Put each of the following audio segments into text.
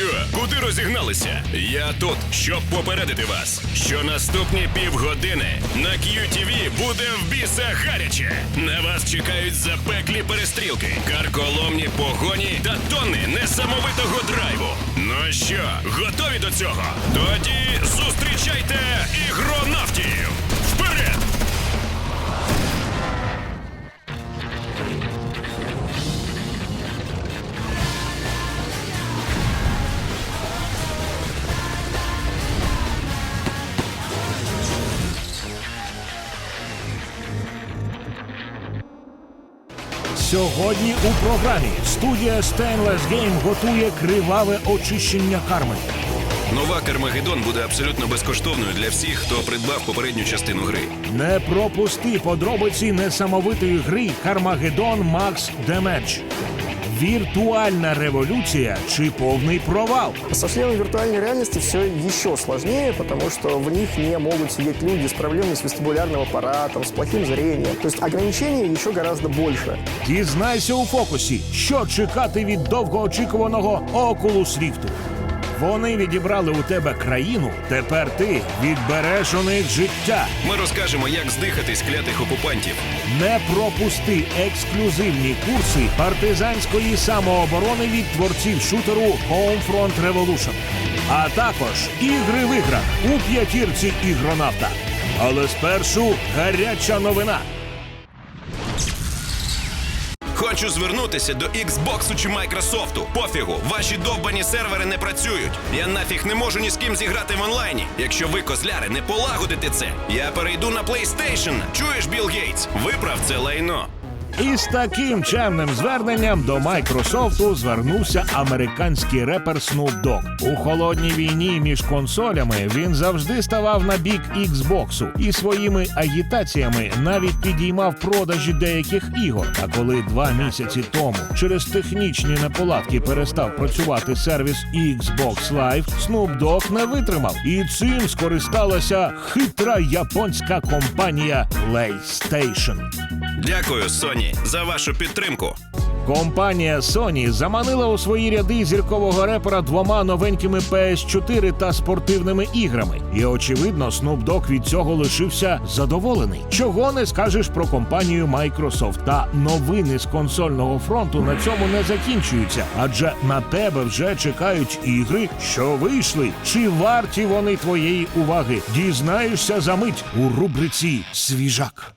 Алло, куди розігналися? Я тут, щоб попередити вас, що наступні півгодини на QTV буде в біса гаряче. На вас чекають запеклі перестрілки, карколомні погоні та тонни несамовитого драйву. Ну що, готові до цього? Тоді зустрічайте ігронавтів! Сьогодні у програмі студія Stainless Game готує криваве очищення карми. Нова Кармагеддон буде абсолютно безкоштовною для всіх, хто придбав попередню частину гри. Не пропусти подробиці несамовитої гри Кармагеддон Макс Демедж. Віртуальна революція чи повний провал. Со шлемом виртуальной реальности все еще сложнее, потому что в них не могут сидеть люди с проблемами с вестибулярным аппаратом, с плохим зрением. То есть ограничений еще гораздо больше. Дізнайся у фокусі, що чекати від довгоочікуваного Oculus Rift. Вони відібрали у тебе країну, тепер ти відбереш у них життя. Ми розкажемо, як здихатись клятих окупантів. Не пропусти ексклюзивні курси партизанської самооборони від творців шутеру Homefront Revolution. А також ігри в іграх у п'ятірці ігронавта. Але спершу гаряча новина. Хочу звернутися до Xbox чи Майкрософту. Пофігу, ваші довбані сервери не працюють. Я нафіг не можу ні з ким зіграти в онлайні. Якщо ви, козляри, не полагодите це, я перейду на PlayStation. Чуєш, Білл Гейтс? Виправ це лайно. І з таким чемним зверненням до Майкрософту звернувся американський репер Snoop Dogg. У холодній війні між консолями він завжди ставав на бік Xbox і своїми агітаціями навіть підіймав продажі деяких ігор. А коли два місяці тому через технічні неполадки перестав працювати сервіс Xbox Live, Snoop Dogg не витримав. І цим скористалася хитра японська компанія PlayStation. Дякую, Соні, за вашу підтримку. Компанія Sony заманила у свої ряди зіркового репера двома новенькими PS4 та спортивними іграми. І очевидно, Snoop Dogg від цього лишився задоволений. Чого не скажеш про компанію Microsoft. Та новини з консольного фронту на цьому не закінчуються, адже на тебе вже чекають ігри, що вийшли. Чи варті вони твоєї уваги? Дізнаєшся за мить у рубриці Свіжак.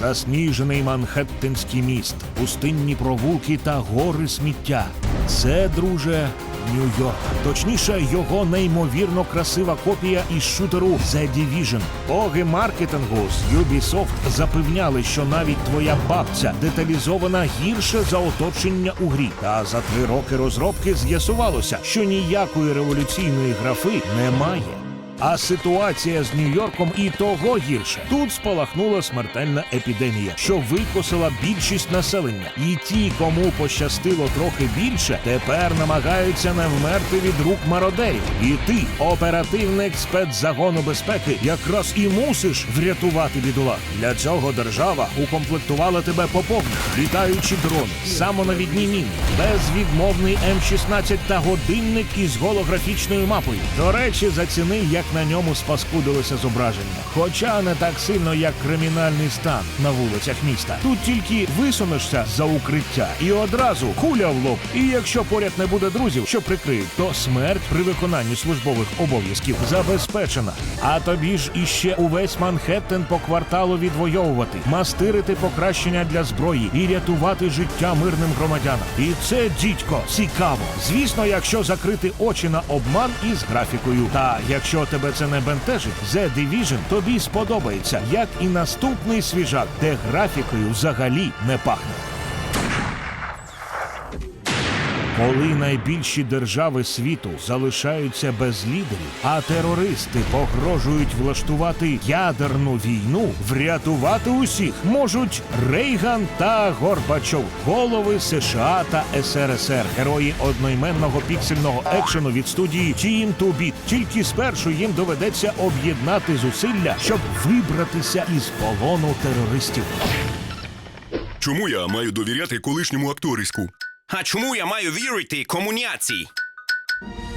Засніжений Манхеттенський міст, пустинні провулки та гори сміття. Це, друже, Нью-Йорк. Точніше, його неймовірно красива копія із шутеру The Division. Боги маркетингу з Ubisoft запевняли, що навіть твоя бабця деталізована гірше за оточення у грі. Та за три роки розробки з'ясувалося, що ніякої революційної графи немає. А ситуація з Нью-Йорком і того гірше. Тут спалахнула смертельна епідемія, що викосила більшість населення. І ті, кому пощастило трохи більше, тепер намагаються не вмерти від рук мародерів. І ти, оперативник спецзагону безпеки, якраз і мусиш врятувати бідолах. Для цього держава укомплектувала тебе по повній. літаючі дрони, самонавідні міни, безвідмовний М16 та годинник із голографічною мапою. До речі, заціни, як на ньому спаскудилося зображення. Хоча не так сильно, як кримінальний стан на вулицях міста. Тут тільки висунешся за укриття і одразу куля в лоб. І якщо поряд не буде друзів, що прикриють, то смерть при виконанні службових обов'язків забезпечена. А тобі ж іще увесь Манхеттен по кварталу відвоювати, мастирити покращення для зброї і рятувати життя мирним громадянам. І це дідько цікаво. Звісно, якщо закрити очі на обман із графікою. Та якщо тебе це не бентежить, The Division тобі сподобається, як і наступний свіжак, де графікою взагалі не пахне. Коли найбільші держави світу залишаються без лідерів, а терористи погрожують влаштувати ядерну війну, врятувати усіх можуть Рейган та Горбачов, голови США та СРСР, герої одноіменного піксельного екшену від студії Team to Beat. Тільки спершу їм доведеться об'єднати зусилля, щоб вибратися із полону терористів. Чому я маю довіряти колишньому акториську? А чому я маю вірити комуняції?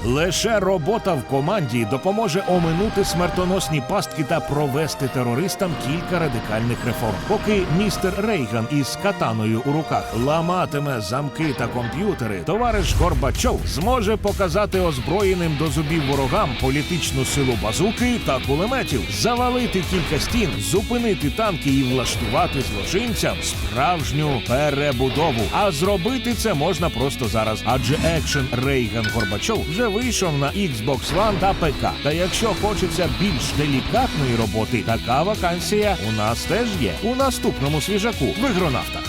Лише робота в команді допоможе оминути смертоносні пастки та провести терористам кілька радикальних реформ. Поки містер Рейган із катаною у руках ламатиме замки та комп'ютери, товариш Горбачов зможе показати озброєним до зубів ворогам політичну силу базуки та кулеметів, завалити кілька стін, зупинити танки і влаштувати злочинцям справжню перебудову. А зробити це можна просто зараз, адже екшен Рейган Горбачов вже вийшов на Xbox One та ПК. Та якщо хочеться більш делікатної роботи, така вакансія у нас теж є у наступному свіжаку в ігронавтах.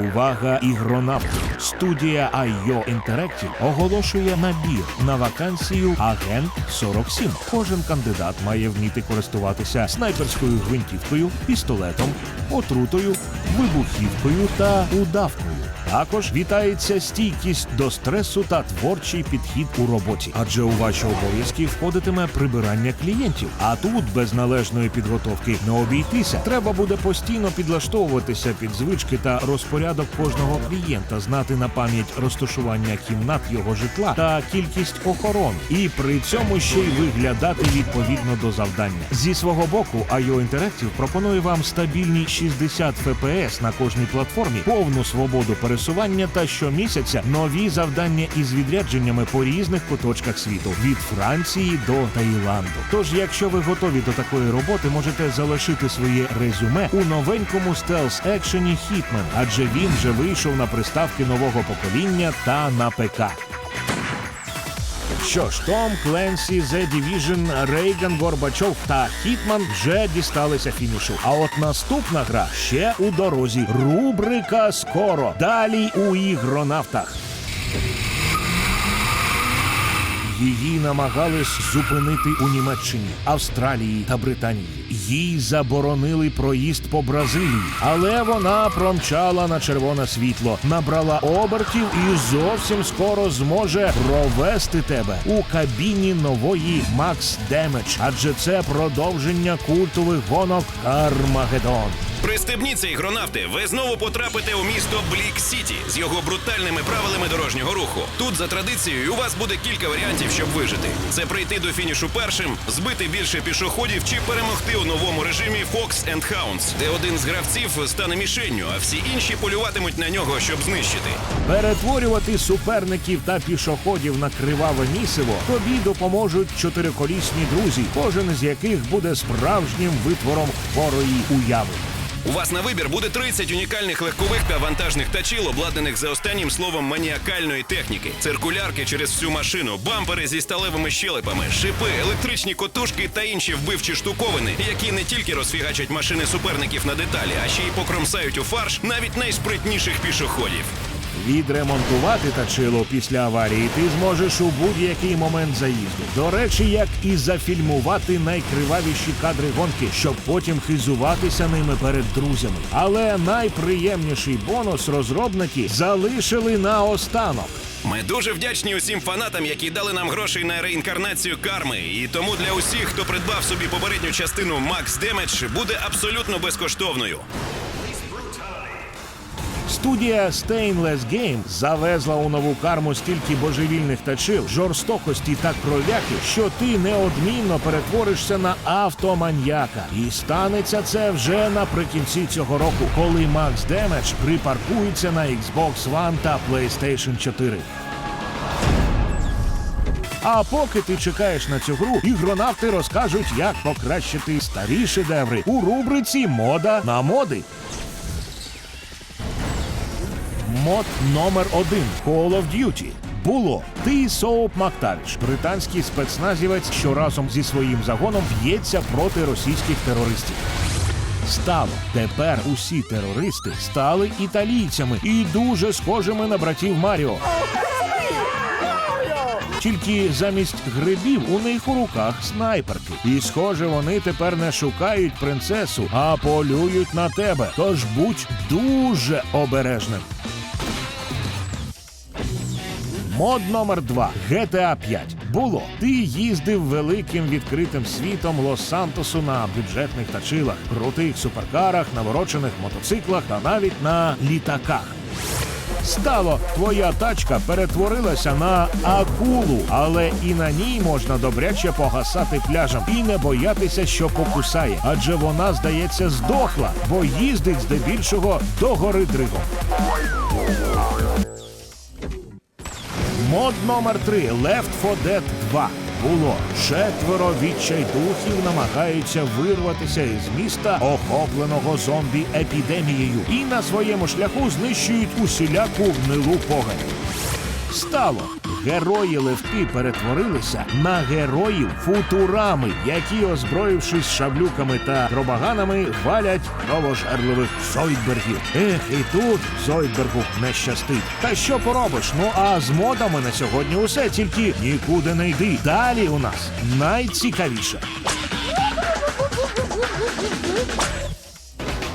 Увага, ігронавти! Студія IO Interactive оголошує набір на вакансію Агент 47. Кожен кандидат має вміти користуватися снайперською гвинтівкою, пістолетом, отрутою, вибухівкою та удавкою. Також вітається стійкість до стресу та творчий підхід у роботі, адже у ваші обов'язки входитиме прибирання клієнтів. А тут без належної підготовки не обійтися. Треба буде постійно підлаштовуватися під звички та розпорядок кожного клієнта, знати на пам'ять розташування кімнат його житла та кількість охорон, і при цьому ще й виглядати відповідно до завдання. Зі свого боку, IO Interactive пропонує вам стабільні 60 FPS на кожній платформі, повну свободу пересування та щомісяця нові завдання із відрядженнями по різних куточках світу від Франції до Таїланду. Тож, якщо ви готові до такої роботи, можете залишити своє резюме у новенькому стелс екшені Hitman, адже він вже вийшов на приставки нового покоління та на ПК. Що ж, Том Кленсі, The Division, Рейган, Горбачов та Хітман вже дісталися фінішу. А от наступна гра ще у дорозі. Рубрика скоро. Далі у ігронавтах. Її намагались зупинити у Німеччині, Австралії та Британії. Їй заборонили проїзд по Бразилії, але вона промчала на червоне світло, набрала обертів і зовсім скоро зможе провести тебе у кабіні нової Max Damage, адже це продовження культових гонок Кармагеддон. Пристебніться, ігронавти, ви знову потрапите у місто Блік Сіті з його брутальними правилами дорожнього руху. Тут за традицією у вас буде кілька варіантів, щоб вижити. Це прийти до фінішу першим, збити більше пішоходів чи перемогти у новому режимі Fox and Hounds, де один з гравців стане мішенню, а всі інші полюватимуть на нього, щоб знищити. Перетворювати суперників та пішоходів на криваве місиво тобі допоможуть чотириколісні друзі, кожен з яких буде справжнім витвором хворої уяви. У вас на вибір буде 30 унікальних легкових та вантажних тачіл, обладнаних за останнім словом маніакальної техніки, циркулярки через всю машину, бампери зі сталевими щелепами, шипи, електричні котушки та інші вбивчі штуковини, які не тільки розфігачать машини суперників на деталі, а ще й покромсають у фарш навіть найспритніших пішоходів. Відремонтувати тачило після аварії ти зможеш у будь-який момент заїзду. До речі, як і зафільмувати найкривавіші кадри гонки, щоб потім хизуватися ними перед друзями. Але найприємніший бонус розробники залишили на останок. Ми дуже вдячні усім фанатам, які дали нам грошей на реінкарнацію карми. І тому для усіх, хто придбав собі попередню частину Max Damage, буде абсолютно безкоштовною. Студія Stainless Game завезла у нову карму стільки божевільних тачил, жорстокості та кров'яки, що ти неодмінно перетворишся на автоманьяка. І станеться це вже наприкінці цього року, коли Max Damage припаркується на Xbox One та PlayStation 4. А поки ти чекаєш на цю гру, ігронавти розкажуть, як покращити старі шедеври у рубриці Мода на моди. Мод номер один Call of Duty. Було ти Соуп Мактавіш, британський спецназівець, що разом зі своїм загоном б'ється проти російських терористів. Стало тепер усі терористи стали італійцями і дуже схожими на братів Маріо. Тільки замість грибів у них у руках снайперки. І схоже, вони тепер не шукають принцесу, а полюють на тебе. Тож будь дуже обережним. Мод номер 2 GTA 5. Було. Ти їздив великим відкритим світом Лос-Сантосу на бюджетних тачилах, крутих суперкарах, наворочених мотоциклах та навіть на літаках. Стало, твоя тачка перетворилася на акулу, але і на ній можна добряче погасати пляжем і не боятися, що покусає, адже вона, здається, здохла, бо їздить здебільшого до гори Дригом. Мод номер 3 Left 4 Dead 2. Було четверо відчайдухів намагаються вирватися із міста, охопленого зомбі-епідемією, і на своєму шляху знищують усіляку гнилу погань. Стало герої левки перетворилися на героїв футурами, які, озброївшись шаблюками та дробаганами, валять кровожерливих зойдбергів. Ех, і тут Зойдбергу не щастить. Та що поробиш? Ну а з модами на сьогодні усе тільки нікуди не йди. Далі у нас найцікавіше.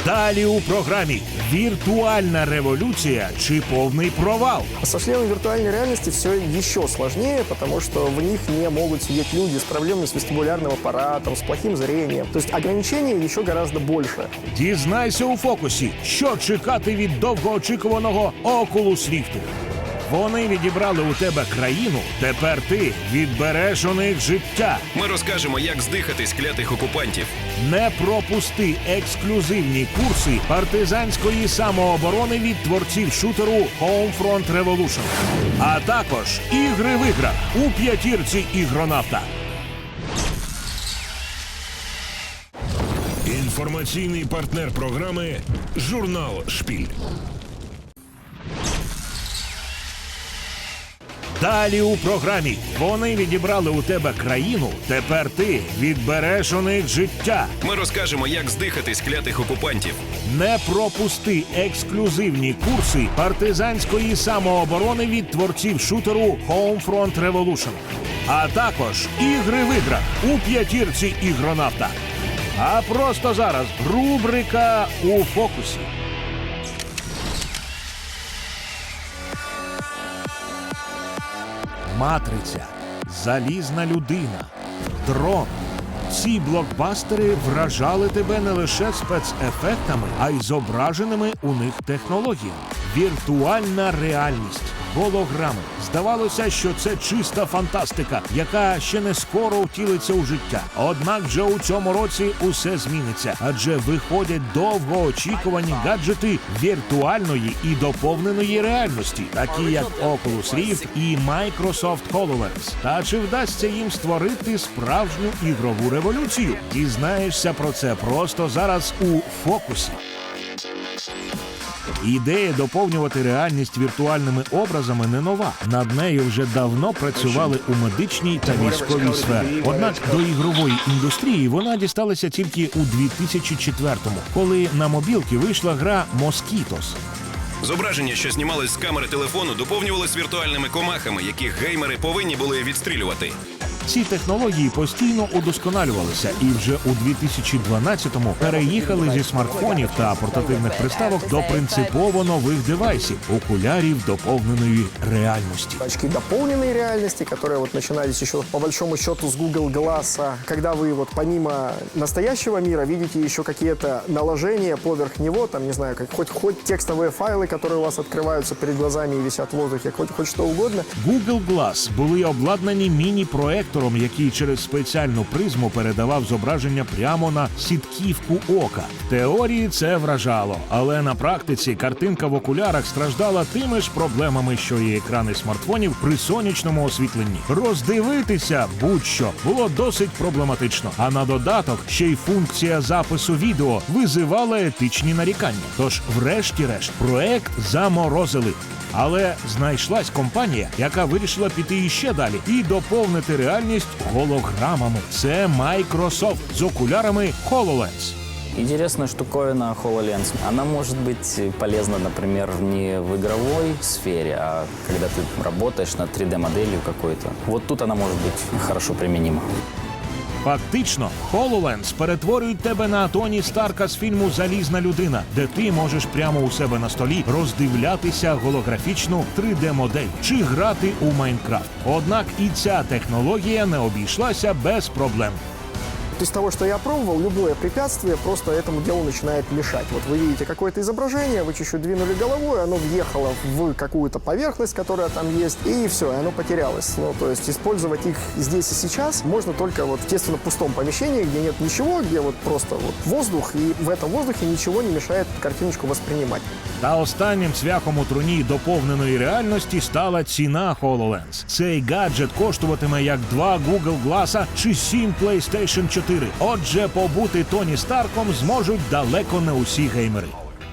Далі у програмі віртуальна революція чи повний провал. Со шлемом виртуальной реальности все еще сложнее, потому что в них не могут сидеть люди с проблемами с вестибулярным аппаратом, с плохим зрением. То есть ограничений еще гораздо больше. Дізнайся у фокусі, що чекати від довгоочікуваного Oculus Rift. Вони відібрали у тебе країну. Тепер ти відбереш у них життя. Ми розкажемо, як здихатись клятих окупантів. Не пропусти ексклюзивні курси партизанської самооборони від творців шутеру Homefront Revolution. А також ігри в іграх у п'ятірці ігронавта. Інформаційний партнер програми Журнал Шпіль. Далі у програмі вони відібрали у тебе країну. Тепер ти відбереш у них життя. Ми розкажемо, як здихатись клятих окупантів. Не пропусти ексклюзивні курси партизанської самооборони від творців шутеру Homefront Revolution. А також ігри в іграх у п'ятірці ігронавта. А просто зараз рубрика у фокусі. Матриця, Залізна людина, дрон. Ці блокбастери вражали тебе не лише спецефектами, а й зображеними у них технологіями. Віртуальна реальність, голограми. Здавалося, що це чиста фантастика, яка ще не скоро втілиться у життя. Однак вже у цьому році усе зміниться, адже виходять довгоочікувані гаджети віртуальної і доповненої реальності, такі як Oculus Rift і Microsoft HoloLens. Та чи вдасться їм створити справжню ігрову революцію? Дізнаєшся про це просто зараз у фокусі. Ідея доповнювати реальність віртуальними образами не нова. Над нею вже давно працювали у медичній та військовій сфері. Однак до ігрової індустрії вона дісталася тільки у 2004-му, коли на мобілки вийшла гра Mosquitos. Зображення, що знімались з камери телефону, доповнювались віртуальними комахами, яких геймери повинні були відстрілювати. Ці технології постійно удосконалювалися і вже у 2012-му переїхали зі смартфонів та портативних приставок до принципово нових девайсів окулярів доповненої реальності. Очки дополненной реальности, которые вот начинались еще по большому счету с Google Glass, а когда вы вот помимо настоящего мира видите еще какие-то наложения поверх него, там, не знаю, как хоть, хоть текстовые файлы, которые у вас открываются перед глазами и висят в воздухе, хоть, хоть что угодно. Google Glass були обладнані міні-проектором, який через спеціальну призму передавав зображення прямо на сітківку ока. В теорії це вражало, але на практиці картинка в окулярах страждала тими ж проблемами, що і екрани смартфонів при сонячному освітленні. Роздивитися будь-що було досить проблематично. А на додаток ще й функція запису відео визивала етичні нарікання. Тож, врешті-решт, проект заморозили. Але знайшлась компанія, яка вирішила піти іще далі і доповнити реальність голограмами. Це Microsoft з окулярами HoloLens. Интересная штуковина HoloLens. Она может быть полезна, например, не в игровой сфере, а когда ты работаешь над 3D-моделью какой-то. Вот тут она может быть хорошо применима. Фактично, HoloLens перетворюють тебе на Тоні Старка з фільму Залізна людина, де ти можеш прямо у себе на столі роздивлятися голографічну 3D-модель чи грати у Майнкрафт. Однак і ця технологія не обійшлася без проблем То есть того, что я пробовал, любое препятствие просто этому делу начинает мешать. Вот вы видите какое-то изображение, вы чуть-чуть двинули головой, оно въехало в какую-то поверхность, которая там есть, и все, и оно потерялось. Ну, то есть использовать их здесь и сейчас можно только вот, естественно, в пустом помещении, где нет ничего, где вот просто вот воздух, и в этом воздухе ничего не мешает картиночку воспринимать. Та останнім цвяхом у труні доповненої реальності стала ціна HoloLens. Цей гаджет коштуватиме як два Google Glass чи сім PlayStation 4. Отже, побути Тоні Старком зможуть далеко не усі геймери.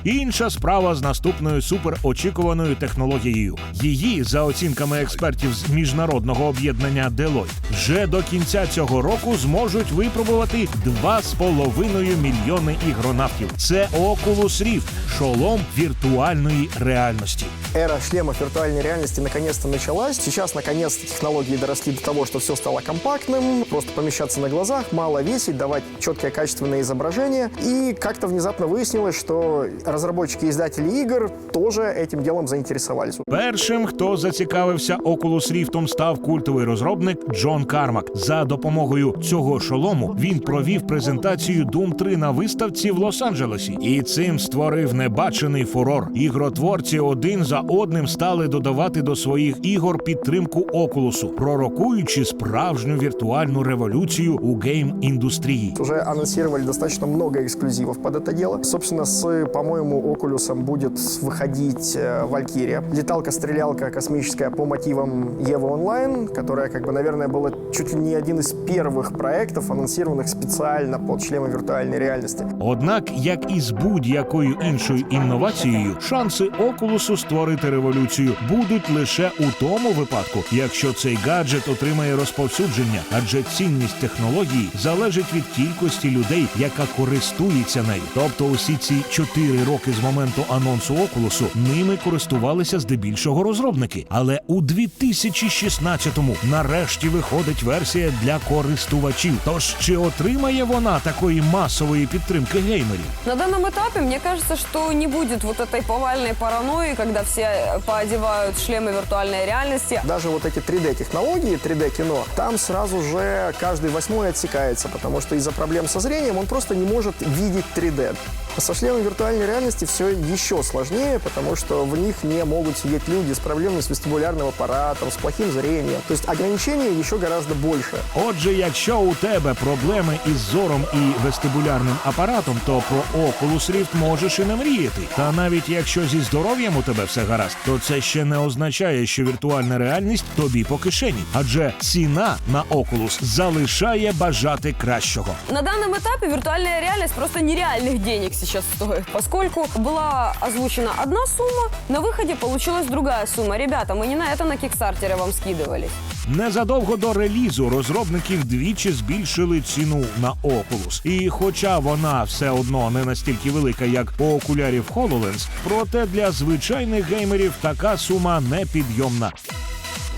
Інша справа з наступною суперочікуваною технологією. Її, за оцінками експертів з міжнародного об'єднання Deloitte, вже до кінця цього року зможуть випробувати 2,5 мільйони ігронавтів. Це Oculus Rift – шолом віртуальної реальності. Эра шлемов виртуальной реальности наконец-то началась. Сейчас наконец-то технологии доросли до того, что все стало компактным, просто помещаться на глазах, мало весить, давать четкое качественное изображение. И как-то внезапно выяснилось, что разработчики и издатели игр тоже этим делом заинтересовались. Першим, хто зацікавився Oculus Rift, став культовий розробник Джон Кармак. За допомогою цього шолому він провів презентацію Doom 3 на виставці в Лос-Анджелесі, і цим створив небачений фурор. Ігротворці один за одним стали додавати до своїх ігор підтримку Окулусу, пророкуючи справжню віртуальну революцію у гейм-індустрії. Уже анонсировали достаточно много эксклюзивов под это дело. Собственно, с, по-моему, Окулюсом будет выходить э, Валькирия. Леталка-стрелялка космическая по мотивам Ева Онлайн, которая, как бы, наверное, была чуть ли не один из первых проектов, анонсированных специально под шлемы виртуальной реальности. Однак, як і з будь-якою іншою інновацією, шанси Окулусу створити революцію будуть лише у тому випадку, якщо цей гаджет отримає розповсюдження, адже цінність технології залежить від кількості людей, яка користується нею. Тобто, усі ці чотири роки з моменту анонсу Окулусу ними користувалися здебільшого розробники. Але у 2016-му нарешті виходить версія для користувачів. Тож чи отримає вона такої масової підтримки геймерів? На данном этапе мне кажется, что не будет вот этой повальной паранойи, когда все э, поодевают шлемы виртуальной реальности. Даже вот эти 3D-технологии, 3D-кино, там сразу же каждый восьмой отсекается, потому что из-за проблем со зрением он просто не может видеть 3D. Со шлемом виртуальной реальности все еще сложнее, потому что в них не могут сидеть люди с проблемами с вестибулярным аппаратом, с плохим зрением. То есть ограничения еще гораздо больше. Отже, якщо у тебе проблеми із зором і вестибулярним апаратом, то про Oculus Rift можеш і не мріяти. Та навіть якщо зі здоров'ям у тебе все гаразд, то це ще не означає, що віртуальна реальність тобі по кишені, адже ціна на Oculus залишає бажати кращого. На данном этапе виртуальная реальность просто нереальных денег сейчас стоит, поскольку была озвучена одна сумма, на выходе получилась другая сумма. Ребята, мы не на это на Кикстартере вам скидывались. Незадовго до релізу розробники вдвічі збільшили ціну на Oculus. І хоча вона все одно не настільки велика, як у окулярів HoloLens, проте для звичайних геймерів така сума непідйомна.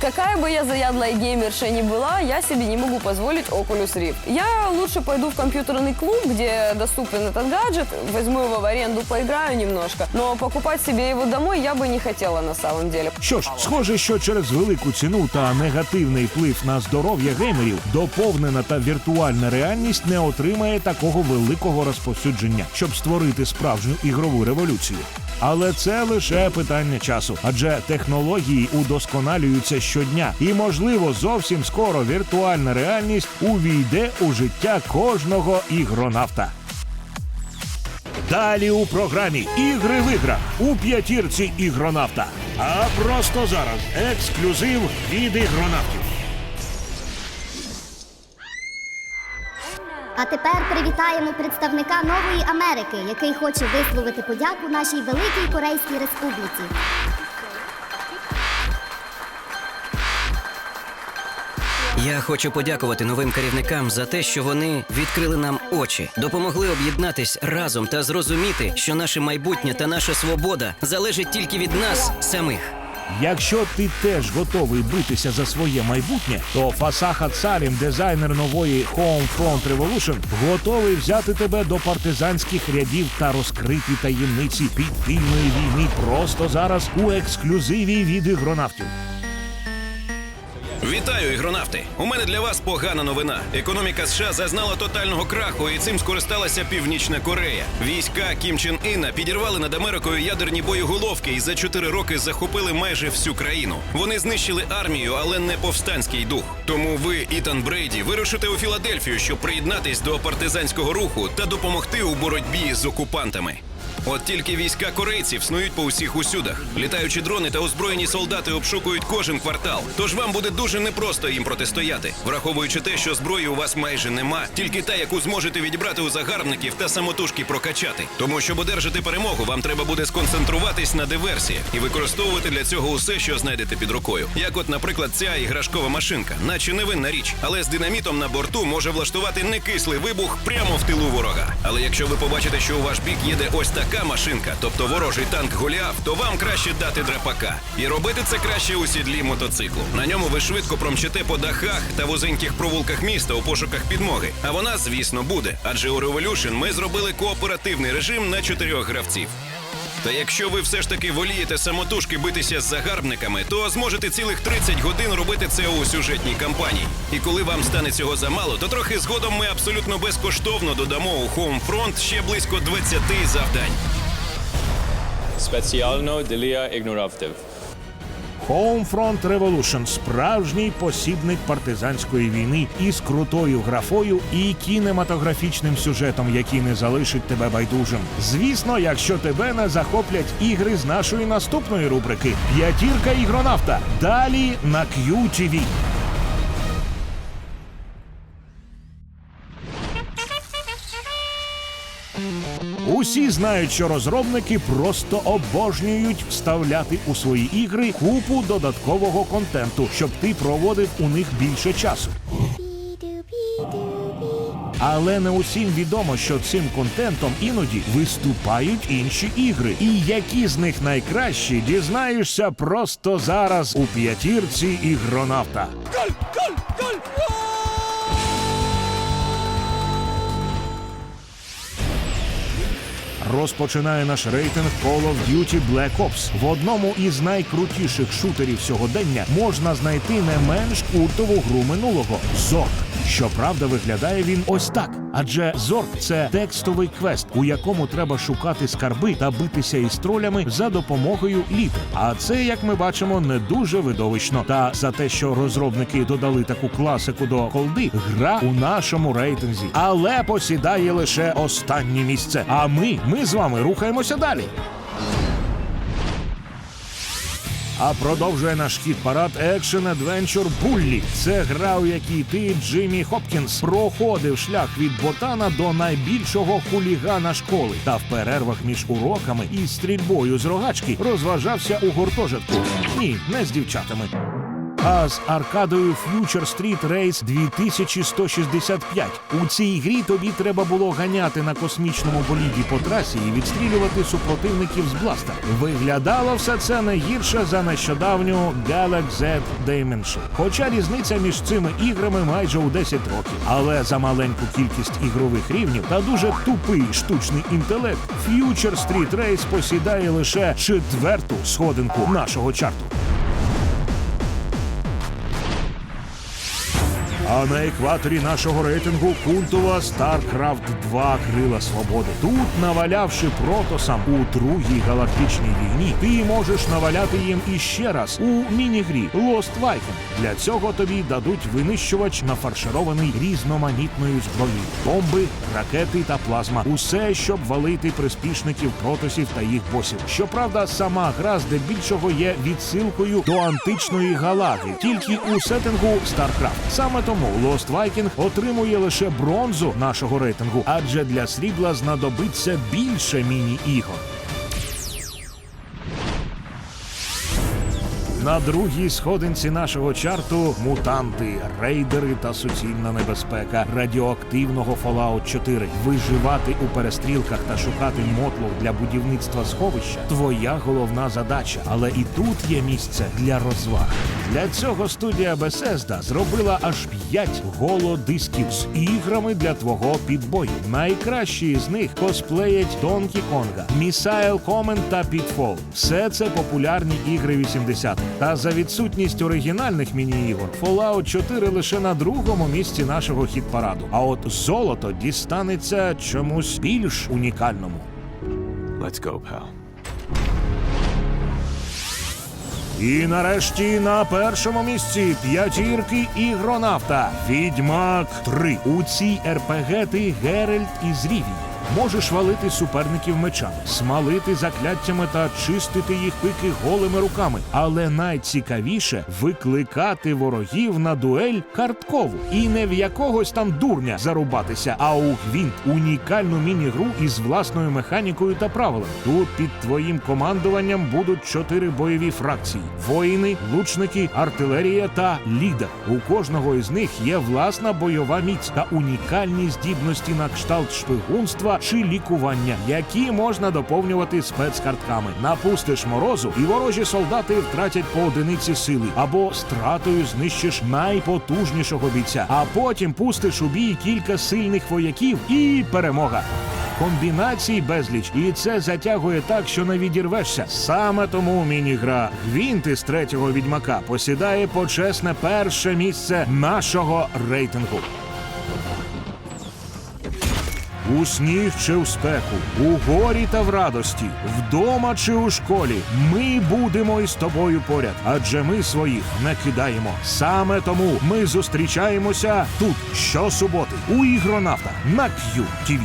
Какая бы я заядлая геймерша ни была, я себе не могу позволить Oculus Rift. Я лучше пойду в компьютерный клуб, где доступен этот гаджет, возьму его в аренду, поиграю немножко. Но покупать себе его домой я бы не хотела на самом деле. Що ж, схоже, що через велику ціну та негативний вплив на здоров'я геймерів доповнена та віртуальна реальність не отримає такого великого розповсюдження, щоб створити справжню ігрову революцію. Але це лише питання часу, адже технології удосконалюються щодня, і можливо зовсім скоро віртуальна реальність увійде у життя кожного ігронавта. Далі у програмі Ігри в іграх у п'ятірці ігронавта. А просто зараз ексклюзив від ігронавтів. А тепер привітаємо представника Нової Америки, який хоче висловити подяку нашій великій Корейській Республіці. Я хочу подякувати новим керівникам за те, що вони відкрили нам очі, допомогли об'єднатись разом та зрозуміти, що наше майбутнє та наша свобода залежить тільки від нас самих. Якщо ти теж готовий битися за своє майбутнє, то Фасаха Царім, дизайнер нової Homefront Revolution, готовий взяти тебе до партизанських рядів та розкрити таємниці підпільної війни просто зараз у ексклюзиві від ігронавтів. Вітаю, ігронавти! У мене для вас погана новина. Економіка США зазнала тотального краху, і цим скористалася Північна Корея. Війська Кім Чен Іна підірвали над Америкою ядерні боєголовки і за чотири роки захопили майже всю країну. Вони знищили армію, але не повстанський дух. Тому ви, Ітан Брейді, вирушите у Філадельфію, щоб приєднатись до партизанського руху та допомогти у боротьбі з окупантами. От тільки війська корейців снують по усіх усюдах. Літаючі дрони та озброєні солдати обшукують кожен квартал. Тож вам буде дуже непросто їм протистояти, враховуючи те, що зброї у вас майже нема, тільки та, яку зможете відібрати у загарбників та самотужки прокачати. Тому щоб одержати перемогу, вам треба буде сконцентруватись на диверсіях і використовувати для цього усе, що знайдете під рукою. Як, от, наприклад, ця іграшкова машинка, наче невинна річ, але з динамітом на борту може влаштувати некислий вибух прямо в тилу ворога. Але якщо ви побачите, що у ваш бік їде ось така машинка, тобто ворожий танк Голіаф, то вам краще дати драпака. І робити це краще у сідлі мотоциклу. На ньому ви швидко промчите по дахах та вузеньких провулках міста у пошуках підмоги. А вона, звісно, буде. Адже у Revolution ми зробили кооперативний режим на чотирьох гравців. Та якщо ви все ж таки волієте самотужки битися з загарбниками, то зможете цілих 30 годин робити це у сюжетній кампанії. І коли вам стане цього замало, то трохи згодом ми абсолютно безкоштовно додамо у Homefront ще близько 20 завдань. Спеціально для ігноравтів. Homefront Revolution – справжній посібник партизанської війни із крутою графою і кінематографічним сюжетом, який не залишить тебе байдужим. Звісно, якщо тебе не захоплять ігри з нашої наступної рубрики П'ятірка ігронавта. Далі на QTV. Усі знають, що розробники просто обожнюють вставляти у свої ігри купу додаткового контенту, щоб ти проводив у них більше часу. Але не усім відомо, що цим контентом іноді виступають інші ігри. І які з них найкращі, дізнаєшся просто зараз у п'ятірці ігронавта. Розпочинає наш рейтинг Call of Duty Black Ops. В одному із найкрутіших шутерів сьогодення можна знайти не менш культову гру минулого Зорк. Щоправда, виглядає він ось так. Адже Зорк це текстовий квест, у якому треба шукати скарби та битися із тролями за допомогою літер. А це, як ми бачимо, не дуже видовищно. Та за те, що розробники додали таку класику до колди, гра у нашому рейтинзі, але посідає лише останнє місце. А ми, ми з вами рухаємося далі. А продовжує наш хіт парад екшен адвенчур Буллі. Це гра, у якій ти, Джиммі Хопкінс, проходив шлях від ботана до найбільшого хулігана школи та в перервах між уроками і стрільбою з рогачки розважався у гуртожитку. Ні, не з дівчатами. А з аркадою Future Street Race 2165. У цій грі тобі треба було ганяти на космічному боліді по трасі і відстрілювати супротивників з бласта. Виглядало все це не гірше за нещодавню Galaxy Z Dimension. Хоча різниця між цими іграми майже у 10 років. Але за маленьку кількість ігрових рівнів та дуже тупий штучний інтелект, Future Street Race посідає лише четверту сходинку нашого чарту. А на екваторі нашого рейтингу культова StarCraft 2 Крила Свободи. Тут, навалявши протосам у другій галактичній війні, ти можеш наваляти їм іще раз у міні-грі Lost Viking. Для цього тобі дадуть винищувач нафарширований різноманітною зброєю, бомби, ракети та плазма. Усе, щоб валити приспішників протосів та їх босів. Щоправда, сама гра здебільшого є відсилкою до античної галаги, тільки у сеттингу StarCraft. Саме тому Lost Viking отримує лише бронзу нашого рейтингу, адже для срібла знадобиться більше міні-ігор. На другій сходинці нашого чарту мутанти, рейдери та суцільна небезпека радіоактивного Fallout 4. Виживати у перестрілках та шукати мотлох для будівництва сховища твоя головна задача. Але і тут є місце для розваг. Для цього студія Bethesda зробила аж п'ять голодисків з іграми для твого підбою. Найкращі з них косплеять Donkey Konga, Missile Command та Pitfall. Все це популярні ігри 80-х. Та за відсутність оригінальних міні-ігор Fallout 4 лише на другому місці нашого хіт-параду. А от золото дістанеться чомусь більш унікальному. Let's go, pal. І нарешті на першому місці п'ятірки ігронавта Відьмак 3. У цій РПГ ти Геральт із Рівії. Можеш валити суперників мечами, смалити закляттями та чистити їх пики голими руками. Але найцікавіше викликати ворогів на дуель карткову. І не в якогось там дурня зарубатися, а у гвинт унікальну міні-гру із власною механікою та правилами. Тут під твоїм командуванням будуть чотири бойові фракції: воїни, лучники, артилерія та лідер. У кожного із них є власна бойова міць та унікальні здібності на кшталт шпигунства чи лікування, які можна доповнювати спецкартками. Напустиш морозу, і ворожі солдати втратять по одиниці сили або стратою знищиш найпотужнішого бійця, а потім пустиш у бій кілька сильних вояків і перемога. Комбінацій безліч, і це затягує так, що не відірвешся. Саме тому міні-гра Гвінт із третього відьмака посідає почесне перше місце нашого рейтингу. У сніг чи в спеку, у горі та в радості, вдома чи у школі. Ми будемо із тобою поряд, адже ми своїх не кидаємо. Саме тому ми зустрічаємося тут щосуботи у ігронавта на QTV.